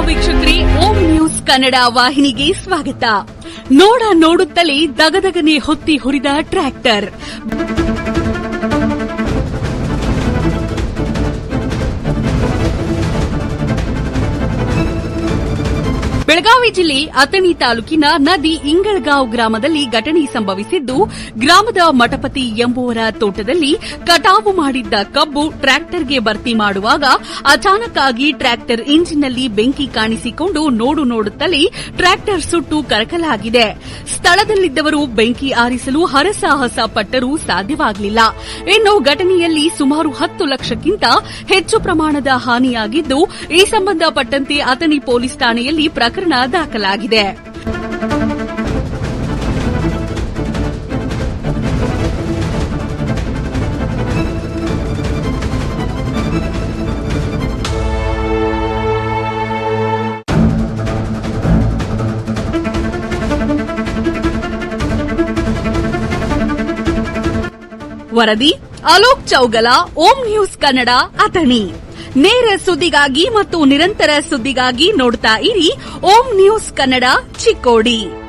ವೀಕ್ಷಕರೇ ಓಂ ನ್ಯೂಸ್ ಕನ್ನಡ ವಾಹಿನಿಗೆ ಸ್ವಾಗತ. ನೋಡ ನೋಡುತ್ತಲೇ ದಗದಗನೆ ಹೊತ್ತಿ ಹುರಿದ ಟ್ರ್ಯಾಕ್ಟರ್. ಬೆಳಗಾವಿ ಜಿಲ್ಲೆ ಅಥಣಿ ತಾಲೂಕಿನ ನದಿ ಇಂಗಳಗಾಂವ್ ಗ್ರಾಮದಲ್ಲಿ ಘಟನೆ ಸಂಭವಿಸಿದ್ದು, ಗ್ರಾಮದ ಮಠಪತಿ ಎಂಬುವರ ತೋಟದಲ್ಲಿ ಕಟಾವು ಮಾಡಿದ್ದ ಕಬ್ಬು ಟ್ರ್ಯಾಕ್ಟರ್ಗೆ ಭರ್ತಿ ಮಾಡುವಾಗ ಅಚಾನಕ್ ಆಗಿ ಟ್ರ್ಯಾಕ್ಟರ್ ಇಂಜಿನ್ನಲ್ಲಿ ಬೆಂಕಿ ಕಾಣಿಸಿಕೊಂಡು ನೋಡು ನೋಡುತ್ತಲೇ ಟ್ರ್ಯಾಕ್ಟರ್ ಸುಟ್ಟು ಕರಕಲಾಗಿದೆ. ಸ್ಥಳದಲ್ಲಿದ್ದವರು ಬೆಂಕಿ ಆರಿಸಲು ಹರಸಾಹಸ ಪಟ್ಟರೂ ಸಾಧ್ಯವಾಗಲಿಲ್ಲ. ಇನ್ನು ಘಟನೆಯಲ್ಲಿ ಸುಮಾರು ಹತ್ತು ಲಕ್ಷಕ್ಕಿಂತ ಹೆಚ್ಚು ಪ್ರಮಾಣದ ಹಾನಿಯಾಗಿದ್ದು, ಈ ಸಂಬಂಧಪಟ್ಟಂತೆ ಅಥಣಿ ಪೊಲೀಸ್ ಠಾಣೆಯಲ್ಲಿ ಪ್ರಕರಣ ದಾಖಲಾಗಿದೆ. ವರದಿ ಅಲೋಕ್ ಚೌಗಲ ಓಂ ನ್ಯೂಸ್ ಕನ್ನಡ ಅಥಣಿ. ನೇರ ಸುದ್ದಿಗಾಗಿ ಮತ್ತು ನಿರಂತರ ಸುದ್ದಿಗಾಗಿ ನೋಡ್ತಾ ಇರಿ ಓಂ ನ್ಯೂಸ್ ಕನ್ನಡ ಚಿಕ್ಕೋಡಿ.